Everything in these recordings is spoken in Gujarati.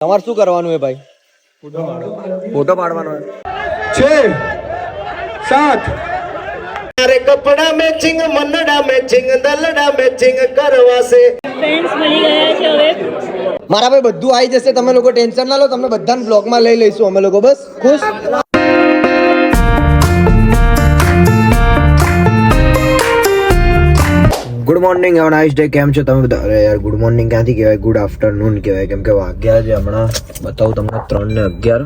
તમારે શું કરવાનું હે ભાઈ? ફોટો પાડવાનો છે. સાત. અરે કપડા મેચિંગ મનડા મેચિંગ દલડા મેચિંગ કરવાશે. ફ્રેન્ડ્સ મળી ગયા છે હવે. મારા ભાઈ બધું આવી જશે તમે લોકો ટેન્શન ના લો તમને બધાને બ્લોગમાં લઈ લઈશું અમે લોકો બસ. ખુશ? ગુડ મોર્નિંગ હવે નાઇસ ડે કેમ છો તમે બધા? અરે યાર ગુડ મોર્નિંગ ક્યાંથી કહેવાય? ગુડ આફ્ટરનૂન કહેવાય. કેમ કે વાગ્યા છે હમણાં. બતાવું તમને ત્રણ ને અગિયાર.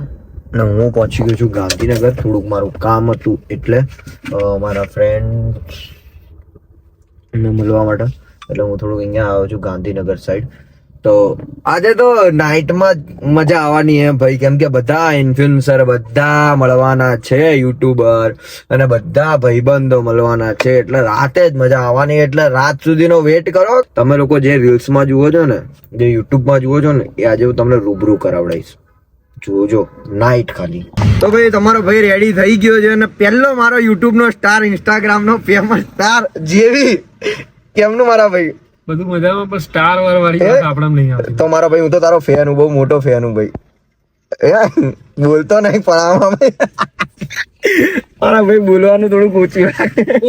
ને હું પહોંચી ગયો છું ગાંધીનગર. થોડુંક મારું કામ હતું એટલે મારા ફ્રેન્ડ ને મળવા માટે. એટલે હું થોડુંક અહીંયા આવ્યો છું ગાંધીનગર સાઈડ તો આજે તો નાઇટમાં મજા આવવાની હે ભાઈ. કેમ કે બધા ઇન્ફ્લુએન્સર બધા મળવાના છે યુટ્યુબર અને બધા ભાઈબંધો મળવાના છે. એટલે રાતે જ મજા આવવાની. એટલે રાત સુધીનો વેટ કરો. તમે લોકો જે રીલ્સમાં જુઓ છો ને, જે યુટ્યુબમાં જુઓ છો ને, એ આજે હું તમને રૂબરૂ કરાવડાવીશ જોજો નાઇટ ખાલી. તો ભાઈ, તમારો ભાઈ રેડી થઈ ગયો છે અને પહેલો મારો યુટ્યુબનો સ્ટાર ઇન્સ્ટાગ્રામનો ફેમસ સ્ટાર જેવી. કેમનું મારા ભાઈ? બધું મજામાં પણ સ્ટાર વાર વાળી? વાત નહીં આવતી. તો મારો ભાઈ હું તો તારો ફેન હું બહુ મોટો ફેન હું ભાઈ. બોલતો નહીં પણ આમાં મારા ભાઈ બોલવાનું થોડું ઓછું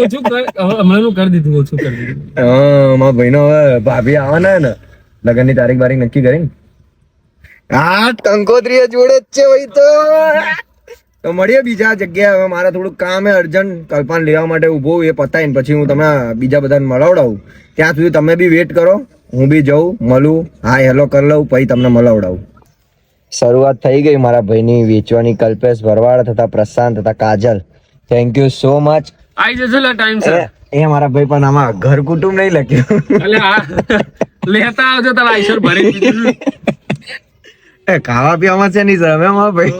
ઓછું કર હવે કરી દીધું ઓછું કરી દીધું. હા મારા ભાઈનો હવે ભાભી આવવાના ને લગ્નની તારીખ બારીખ નક્કી કરીને. હા કંકોત્રી જોડે જ છે ભાઈ તો. તો મળીએ બીજા જગ્યાએ. હવે મારે થોડુંક કામ હે અર્જન્ટ. કલ્પાન લેવા માટે ઊભો એ પતાવીને પછી હું તમને બીજા બધાને મળાવડાવું. ત્યાં સુધી તમે બી વેટ કરો. હું બી જઉં મળું. હા હેલો કરી લઉં પછી તમને મળાવડાવું. શરૂઆત થઈ ગઈ મારા ભાઈની વેચવાની. કલ્પેશ ભરવાડ તથા પ્રશાંત તથા Kajal. Thank you so much આઈ જજો લા ટાઈમ સર એ મારા ભાઈ પણ આમાં ઘર કુટુંબ નહીં લખ્યું. લેતા આવજો તારા આઈશ્વર ભરી દીધું. એ ખાવા પીવામાં છે નહીં સર હવે ભાઈ.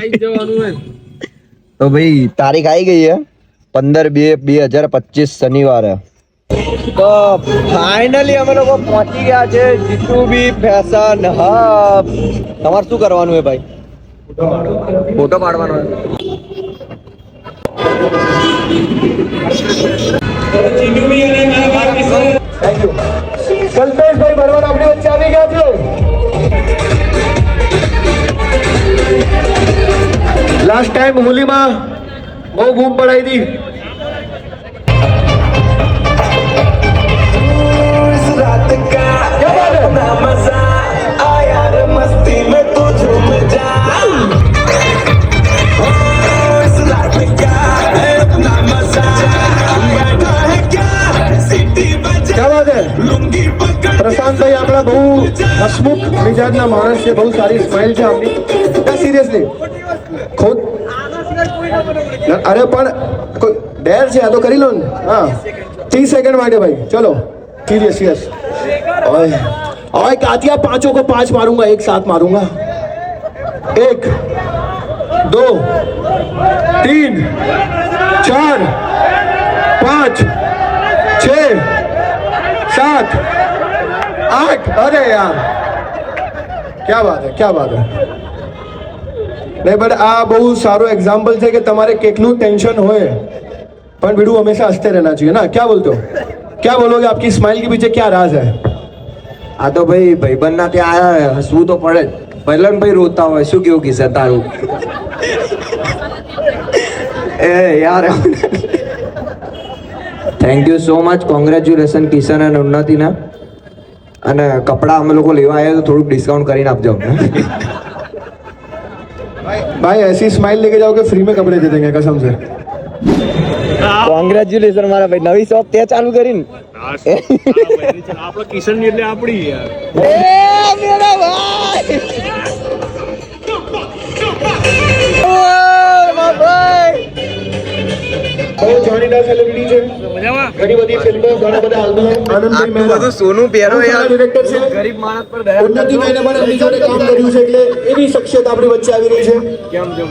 હે તો ભાઈ તારીખ આવી ગઈ છે પંદર બે બે હજાર પચીસ શનિવારે. તો ફાઇનલી અમે લોકો પહોંચી ગયા છે જીતુ બી ફેશન હબ. તમારે શું કરવાનું છે ભાઈ? ફોટો પાડવાનો કલ્પેશભાઈ ભરવાડ આપણી વચ્ચે આવી ગયા છે. લાસ્ટ ટાઈમ હોલીમાં બહુ બૂમ પડાવી હતી પ્રશાંતભાઈ આપણા બહુ હસમુખ મિજાજના માણસ છે, બહુ સારી સ્માઇલ છે આમની સિરિયસલી અરે પણ કોઈ ડેર છે આ તો કરી લો ને હા ત્રીસ સેકન્ડ માટે ભાઈ ચલો सीरियस यस ओए ओए कातिया पांचों को पांच मारूंगा एक साथ मारूंगा एक दो तीन चार पाँच छ सात आठ अरे यार क्या बात है क्या बात है નહીં બટ આ બહુ સારો એક્ઝામ્પલ છે કે તમારે કેટલું ટેન્શન હોય. પણ બીડું હંમેશા હસતે રહેના જોઈએ. ના, ક્યાં બોલતો? ક્યાં બોલો કે આપકી સ્માઇલ કે પીછે ક્યાં રાજ હે? આ તો ભાઈ ભાઈબંધના ત્યાં આયા હસવું તો પડે જ. પહેલન ભાઈ રોતા હોય, શું કેવું કિસ્સા તારું? એ યાર. Thank you so much congratulation Kishan અને ઉન્નતિના. અને કપડાં અમે લોકો લેવા આવ્યા તો થોડુંક ડિસ્કાઉન્ટ કરીને આપજો અમને. भाई ऐसी स्माइल लेके जाओगे फ्री में कपड़े दे देंगे कसम से કોંગ્રેચ્યુલેશન મારા ભાઈ નવી શોપ તે ચાલુ કરીને આપણો કિશન એટલે આપણી યાર એ મેરા ભાઈ ઓય મારા ભાઈ બહુ જાણીતા સેલિબ્રિટી છે. ઘણી બધી ફિલ્મો ઘણા બધા આલ્બમ આનંદભાઈ આટલું બધું સોનું પહેરો યાર. સારા છે. ગરીબ માણસ પર દયા ઉન્નતિભાઈને પણ એમની જોડે કામ કર્યું છે એટલે એવી શખ્સિયત આપણી વચ્ચે આવી રહી છે.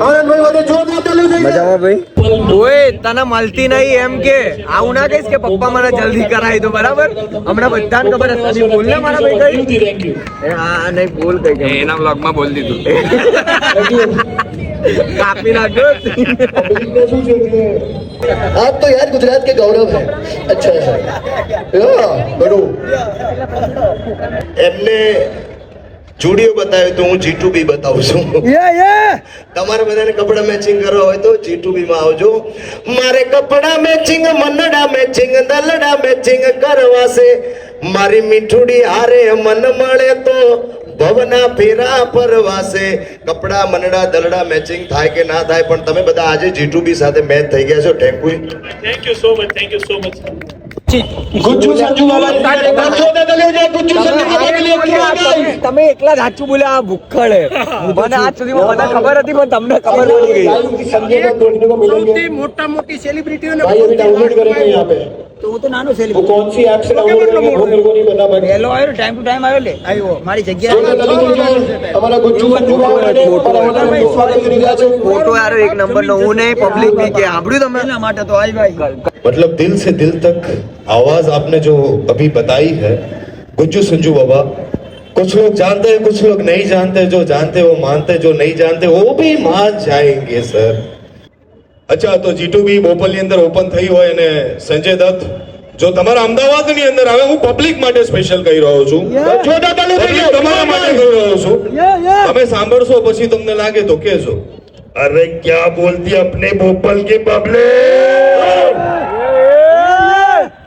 આનંદભાઈ વધે જોરદાર તાલી થઈ મજામાં ભાઈ? ઓય તને મળતી નહીં એમ કે. આવું ના કહીશ કે પપ્પા મને જલ્દી કરાવી દો બરાબર? હમણાં બધાને ખબર હશે. બોલ ને મારા ભાઈ કઈ? હા આ નહીં બોલ કઈ કઈ એના બ્લોગમાં બોલ દીધું. કાપી નાખ્યો શું છે કે आप तो यार गुजरात के गौरव है अच्छा है हाँ, बड़ो એમને ચૂડીઓ બતાવ્યો તો હું જીટુ બી બતાવું છું તમારે બધાને કપડા મેચિંગ કરવા હોય તો જીટુ બી માં આવજો મારે કપડા મેચિંગ મનડા મેચિંગ દલડા મેચિંગ કરવા છે મારી મીઠુડી હારે મન મળે તો ભવના ફેરા પરવાસે. કપડા મનડા દલડા મેચિંગ થાય કે ના થાય પણ તમે બધા આજે જીટુબી સાથે મેચ થઈ ગયા છો thank you thank you so much thank you so much તમે એકલા સાચું બોલ્યા ભૂખડ. મને આજ સુધી મને ખબર હતી પણ તમને ખબર મોટા મોટી સેલિબ્રિટીઓ भाई अभी डाउनलोड करेंगे यहाँ पे તો હું તો નાનો वो સેલિબ્રિટી कौन सी ऐप से डाउनलोड करेंगे वो मेरे को नहीं पता बट પહેલો આવ્યો ટાઈમ ટુ ટાઈમ આવ્યો લે આવ્યો મારી જો જગ્યા દાદા લેવજો અમારા ગુજ્જુ સંજુ બાબા ને અમારા વડાને સ્વાગત કરી રહ્યા છે ફોટો યાર એક નંબર નો હું નહીં પબ્લિક ની કે સાંભળ્યું તમે એના માટે તો આજ ભાઈ मतलब दिल से दिल तक आवाज आपने जो अभी बताई है गुज्जू संजू बाबा कुछ लोग जानते हैं कुछ लोग नहीं जानते जो जानते वो मानते जो नहीं जानते वो भी मान जाएंगे सर અચ્છા તો જીટુ બી બોપલની અંદર ઓપન થઈ હોય અને સંજય દત્ત જો તમારા અમદાવાદની અંદર આવે હું પબ્લિક માટે સ્પેશિયલ કહી રહ્યો છું જો દાદા Public લેવજો તમારા માટે કહી રહ્યો છું તમે સાંભળશો પછી તમને લાગે તો કહેજો અરે ક્યાં બોલતી अपने भोपाल की पब्लिक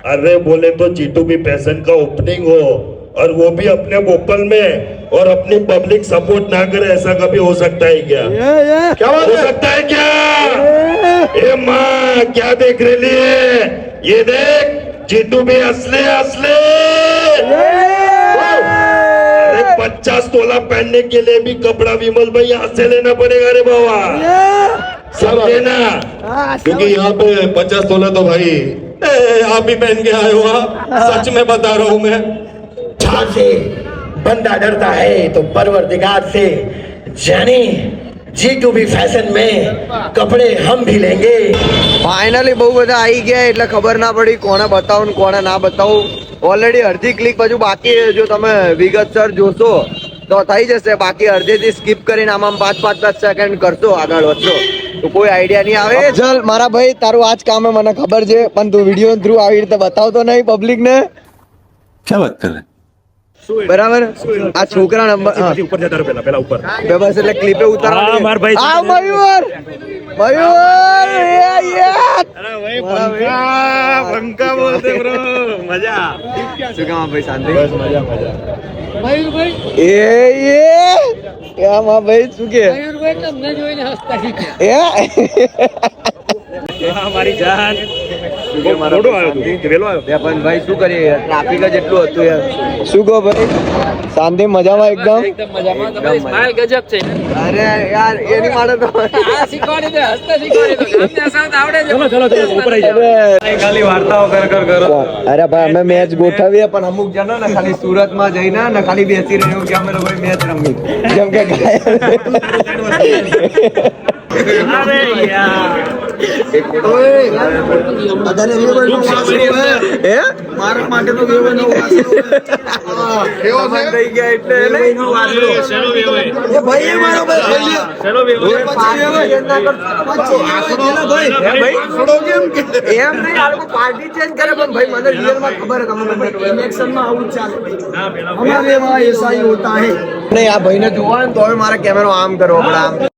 अरे बोले तो जीटू भी पैसन का ओपनिंग हो और वो भी अपने भोपाल में और अपनी पब्लिक सपोर्ट ना करे ऐसा कभी हो सकता है क्या क्या बात हो है सकता है क्या ए माँ क्या देख रही है? ये देख जीतू भी असले असले। अरे पचास तोला पहनने के लिए भी कपड़ा विमल भाई यहाँ से लेना पड़ेगा रे बाबा। समझे ना क्योंकि यहाँ पे पचास तोला तो भाई ए, आप भी पहन के आए हो आप। सच में बता रहा हूँ मैं। से बंदा डरता है तो परवरदिगार से जाने। जी टू बी फैशन में कपड़े हम भी लेंगे ફાઇનલી બહુ બધા આવી ગયા એટલે ખબર ના પડી કોને બતાવું ને કોને ના બતાવું ઓલરેડી અડધી ક્લિક બાજુ બાકી છે. જો તમે વિગતસર જોશો તો થઈ જશે બાકી અડધેથી સ્કીપ કરીને આમાં પાંચ પાંચ પાંચ સેકન્ડ કરશો આગળ વધશો તો કોઈ આઈડિયા નહીં આવે ચલ મારા ભાઈ તારું આજ કામ હે મને ખબર છે પણ તું વિડીયો થ્રુ આવી રીતે બતાવતો નહીં પબ્લિક ને क्या बात कर रहे બરાબર? આ છોકરા નંબર ઉપર જતા પેલા પેલા ઉપર. બે બસ એટલે ક્લિપે ઉતારવા હા માર ભાઈ આ મયુર! મયુર! યે યે અરે ભાઈ પંકા પંકા બોલતે બ્રો. મજા. શું કામ ભાઈ શાંતિ? બસ મજા મજા. મયુર ભાઈ એ! યે ક્યાં માં ભાઈ શું કે? મયુર ભાઈ તમને જોઈને હસતા શીખ્યા. એ? મારી જાન. હતું શું કહો ભાઈ? શાંતિ મજામાં મજામાં. અરે ખાલી વાર્તાઓ કર કર કરો. અરે ભાઈ અમે મેચ ગોઠવીએ પણ અમુક જણો ને ખાલી સુરતમાં જઈને ને ખાલી બેસી રહ્યો કે અમે લોકો મેચ રમી. જેમ કે એમ નહીં આ લોકો પાર્ટી ચેન્જ કરે પણ ભાઈ મને ખબર હે. ઇલેક્શનમાં આ ભાઈને જોવા ને તો હવે મારે કેમેરો આમ કરવો પડે આમ.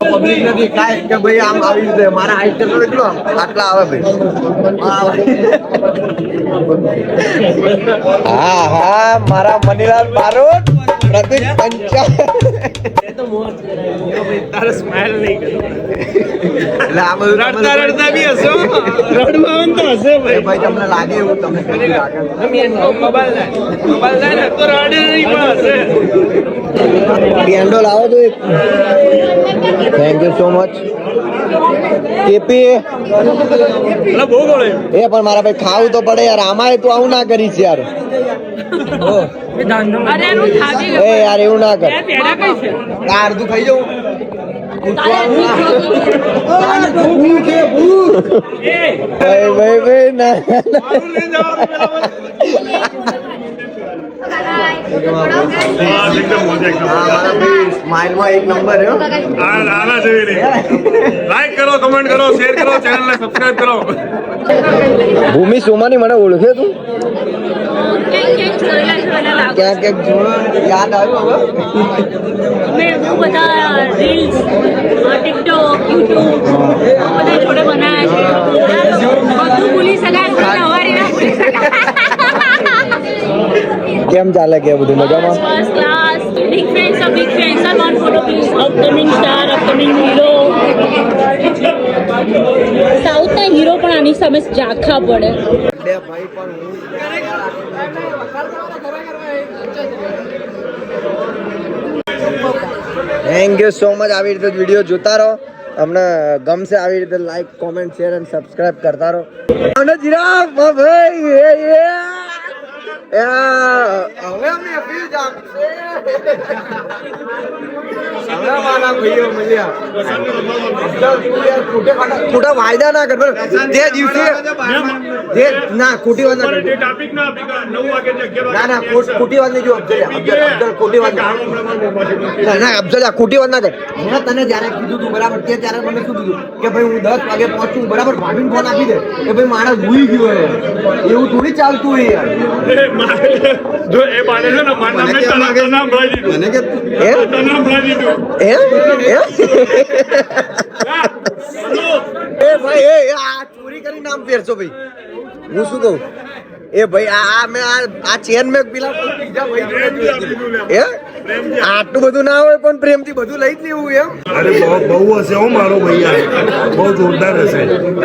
પબ્લિક નથી. કાંઈ કે ભાઈ આમ આવી રીતે. મારા હાઈટ કરતો કેટલો આટલા આવે ભાઈ. હા હા મારા મનીલાલ બારોટ પ્રતિક પંચાલ. નહીં એટલે આ રડતા રડતા બી હશો. હશે ભાઈ. ભાઈ તમને લાગે એવું તમને હશે. કેન્ડો આવે તો એક. Thank you so much KP એ પણ મારા ભાઈ ખાવું તો પડે યાર આમાં તું આવું ના કરીશ યાર. એ યાર એવું ના કર. અડધું ખાઈ જવું ભાઈ ભાઈ ભાઈ ના ભૂમિ સોમાની મને ઓળખે તું? ક્યાં ક્યાંક યાદ આવ્યું હવે. કેમ ચાલે કે બધું મજામાં? First class big friends of big friends are one photo please upcoming star upcoming hero સાઉથના hero પણ આની સામે ઝાંખા પડે. બે ભાઈ પણ થેન્ક યુ સો મચ આવી રીતે વીડિયો જોતા રહો. અમને ગમશે આવી રીતે લાઈક કોમેન્ટ શેર અને સબસ્ક્રાઇબ કરતા રહો. અને જીરાફ ભાઈ એ એ એ, હવે અમે અપીલ જામશે ખોટે વાયદા ના કર જે દિવસે જે ના ખોટી વાત ના ના ખોટ- વાત નહીં જો અફઝલ ખોટી વાત ના ના અફઝલ આ ખોટી વાત ના કર. મેં તને જ્યારે કીધું તું બરાબર તે ત્યારે મને શું કીધું? કે ભાઈ હું દસ વાગે પહોંચું બરાબર ભાભીને ફોન આપી દે. કે ભાઈ માણસ ભૂલી ગયો એવું થોડી ચાલતું હોય યાર. જો એ બાને છે ને મારા નામે તને દીધું. દીધું. એ ભાઈ એ આ ચોરી કરી નામ ફેરશો ભાઈ. હું શું કહું? એ ભાઈ આ મેં આ આ ચેન મેં પેલા બીજા ભાઈ જોડે એ આટલું બધું ના હોય પણ પ્રેમથી બધું લઈ જ લેવું એમ. અરે બહુ બહુ હશે હો મારો ભૈયા. બહુ જોરદાર હશે.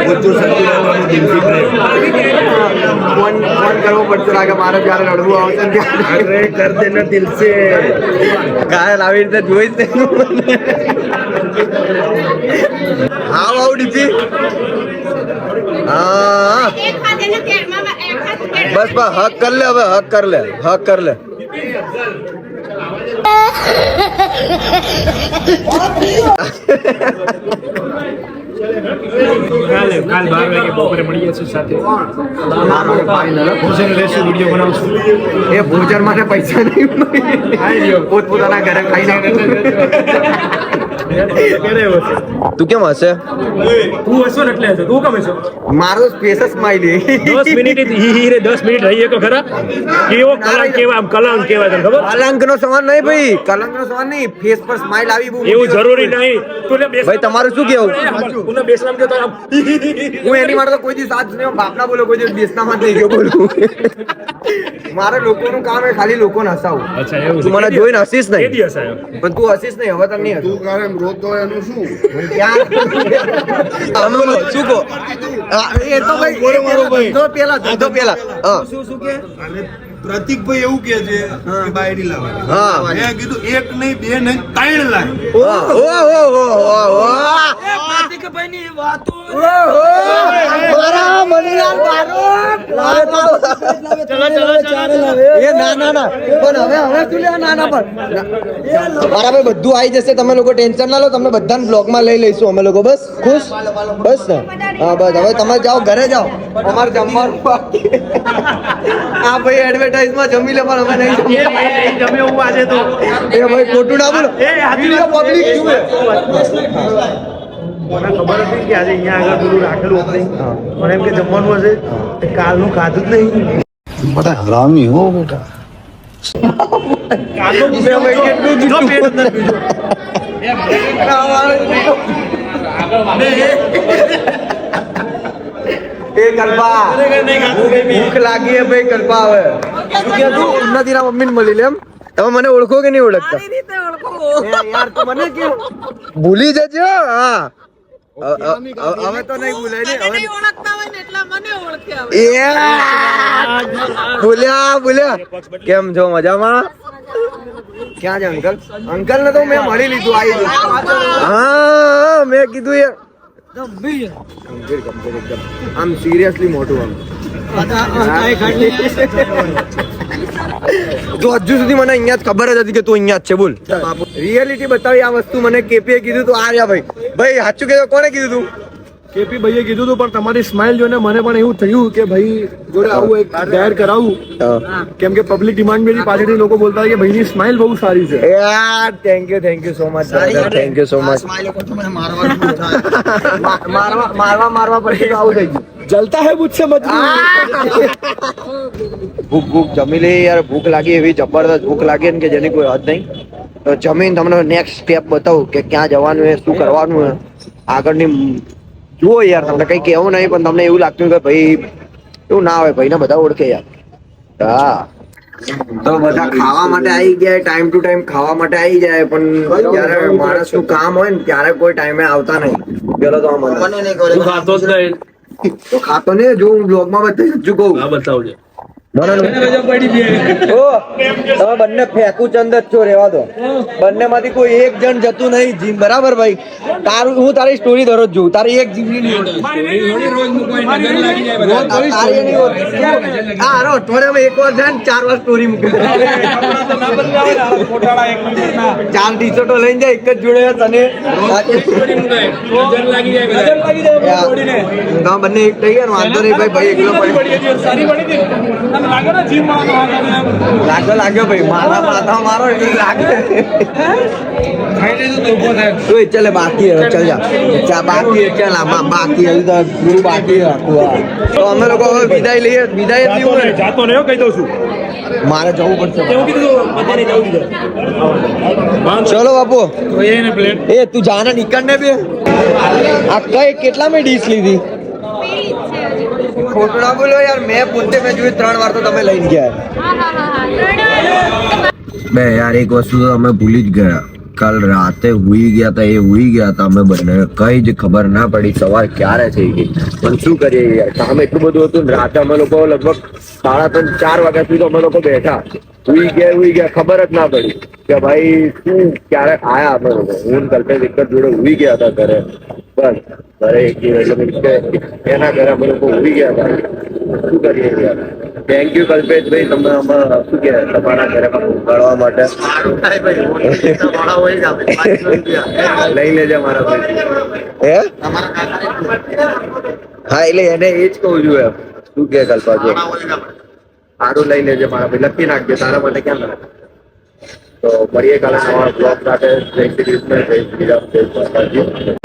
બધું રહેવાનું દિલથી પ્રેમ. ફોન ફોન કરવો પડતો લાગે મારે જ્યારે રડવું આવશે ને ત્યારે. અરે કર દેના દિલ સે ઘાયલ આવી રીતે જોઈ જ નહીં હાવ આવ ડીપી. હા. બસ બસ હક કર લે હવે હક કર લે હક કર લે. કાલે કાલ બાર વાગે બપોરે મળીએ છીએ સાથે. ભોજન લેશું વીડિયો બનાવશું. એ ભોજન માટે પૈસા નહીં પોતપોતાના ઘરે ખાઈ નાખે. તું કેમ હશે તું હશો ને એટલે હશે તું કેમ છો મારો સ્પેસ સ્માઈલી 10 મિનિટ હી હી રે દસ મિનિટ રહીએ તો ખરા કેવો કલંક કેવા આમ કલંક કેવા તને ખબર? કલંક નો સવાલ નહીં ભાઈ. કલંક નો સવાલ નહીં. ફેસ પર સ્માઈલ આવી બહુ એવું જરૂરી નહીં. તું લે બેસ ભાઈ તમારું શું કેવું? તું બેસલામ કે તારા હું એની માટે તો કોઈ દિવસ સાથ નહીં બાપના બોલો કોઈ દિવસ બેસનામાં નહીં ગયો બોલું. મારે લોકોનું કામ એ ખાલી લોકોને હસાવું. અચ્છા એવું તું મને જોઈને હસીશ નહીં. પણ તું હસીશ નહીં હવે તને નહીં હસું. ક્યાં? તમે બોલો, શું? કહો? એ તો ભાઈ તો પેલા તો પેલા. હા. પ્રતિકભાઈ એવું કે છે કે બાયડી લાવવાની. હા મેં કીધું એક નહીં બે નહીં ત્રણ લાખ ઓ ઓ ઓ ઓહ, ઓહ, ઓહ. ઓહો, મારા મનીલાલ બારોટ. એ ના ના ના. પણ હવે હવે શું લેવા ના ના પણ મારા ભાઈ બધું આવી જશે. તમે લોકો ટેન્શન ના લો. તમને બધાને બ્લોગમાં લઈ લઈશું અમે લોકો. બસ? ખુશ? બસ ને? હા બસ. હવે તમે જાઓ ઘરે જાઓ. અમારે જમવાનું હા આ ભાઈ એડવર્ટાઇઝમાં જમી લે પણ અમે નહીં જમે હું આજે તો. એ ભાઈ ખોટું ના બોલો. વીડિયો પબ્લિક જુએ. મને ખબર હતી કે આજે અહીંયા આગળ પેલું રાખેલું હતું પણ એમ કે જમવાનું હશે તે કાલનું ખાધું જ નહીં. બધા હરામી હો બેટા. કાલનું બે ભાઈ કેટલું જૂઠું એ કલ્પા ભૂખ લાગી હે ભાઈ હવે. કે તું ઉન્નતિના મમ્મીને મળી લે એમ. તમે મને ઓળખો કે નહીં ઓળખતા? એ યાર તું મને કે ભૂલી જજો હા. હવે તો નહીં ભૂલાય ને? હવે એ ભૂલ્યા ભૂલ્યા. કેમ છો મજામાં? ક્યાં છે અંકલ? અંકલ ને તો મેં મળી લીધું આવી ગયું હા મેં કીધું એ. ગંભીર. ગંભીર એકદમ. આમ સિરિયસલી મોટું આમ. તો હજુ સુધી મને અહીંયા જ ખબર જ હતી કે તું અહીંયા જ છે બોલ. રિયાલિટી બતાવી આ વસ્તુ મને કેપીએ કીધું તું. આ રહ્યા ભાઈ. ભાઈ સાચું કહેતો કોને કીધું તું? કેપી ભાઈએ કીધું હતું પણ તમારી સ્માઇલ જોઈને મને પણ એવું થયું કે ભાઈ જોડે આવું એક જાહેર કરાવું. કેમ કે પબ્લિક ડિમાન્ડ મેરી પાછળથી લોકો બોલતા કે ભાઈની સ્માઇલ બહુ સારી છે. યાર thank you thank you so much thank you so much મારવા મારવા પડે તો આવું થઈ ગયું. જલતા હે મુજસે મત ભૂખ ભૂખ જમી લે યાર ભૂખ લાગી એવી જબરદસ્ત ભૂખ લાગી ને કે જેની કોઈ હદ નહીં. તો જમીન તમને નેક્સ્ટ સ્ટેપ બતાવું કે ક્યાં જવાનું છે શું કરવાનું છે આગળની જુઓ યાર તમને કઈ કહેવું નહીં પણ તમને એવું લાગતું કે ભાઈ એવું ના હોય ભાઈને બધા ઓળખે યાર. હા. તો બધા ખાવા માટે આવી જાય ટાઈમ ટુ ટાઈમ ખાવા માટે આવી જાય પણ જયારે માણસનું કામ હોય ને ત્યારે કોઈ ટાઈમે આવતા નહીં. પેલો તો આ મને ખાતો જ નહીં. તો ખાતો ને જો હું બ્લોગમાં બતાવી જો કહું. હા બતાવજો. તમે બંને ફેંકું ચંદ જ છો રેવા દો. બંને માંથી કોઈ એક જણ જતું નહીં જીમ. બરાબર ભાઈ? તારું હું તારી સ્ટોરી દરરોજ જોઉં. તારી એક જીમ અઠવાડિયામાં એક વાર જાય ને ચાર વાર સ્ટોરી મૂકે. ચાર ટી શર્ટો લઈને જાય એક જ જોડે તને. તમે બંને એક થઈ ગયા વાંધો નહીં ભાઈ ભાઈ એકલો પડી લાગ્યો લાગ્યો ભાઈ. મારા માથા મારો એટલે લાગે. ઓય ચાલે બાકી હવે ચાલ જા. ચા બાકી ચાલ આ બાકી હજુ તો પૂરું બાકી તો અમે લોકો હવે વિદાય લઈએ વિદાય જ લેવું જાતો નહીં કહી દઉં છું. મારે જવું પડશે. એવું કીધું બધાને જવું દીધું ચલો બાપુ. એ તું જાને નીકળ ને બે. આ કઈ કેટલામાં ડીશ લીધી? ખોટું ના બોલો યાર, મેં પોતે મેં જોયું ત્રણ વાર તો તમે લઈને ગયા. બે યાર, એક વસ્તુ તો અમે ભૂલી જ ગયા. કાલ રાતે હુઈ ગયા હતા એ હુઈ ગયા હતા અમે બંને કઈ જ ખબર ના પડી સવાર ક્યારે થઈ ગઈ. પણ શું કરીએ યાર કામ એટલું બધું હતું ને, રાતે અમે લોકો લગભગ સાડા ત્રણ, ચાર વાગ્યા સુધી અમે લોકો બેઠા. હુઈ ગયા હુઈ ગયા, ખબર જ ના પડી કે ભાઈ શું, ક્યારે આયા અમે લોકો. હું કલ્પેશ એક જ જોડે હુઈ ગયા હતા ઘરે. બસ. ઘરે એક એટલે એના ઘરે અમે લોકો ઊભી ગયા હતા. શું કરીએ યાર થેન્ક યુ કલ્પેશભાઈ. તમે આમાં શું કે તમારા ઘરે ઉગાડવા માટે? લઈ લેજે મારા ભાઈ. હે? હા એટલે એને એ જ કહું છું એમ. શું કે કલ્પા જો સારું લઈ લેજે મારા ભાઈ. લખી નાખજે તારા માટે ક્યાં લખે? તો મળીએ કાલે નવા બ્લોગ સાથે. જય શ્રી કૃષ્ણ જય શ્રી રામ જય માતાજી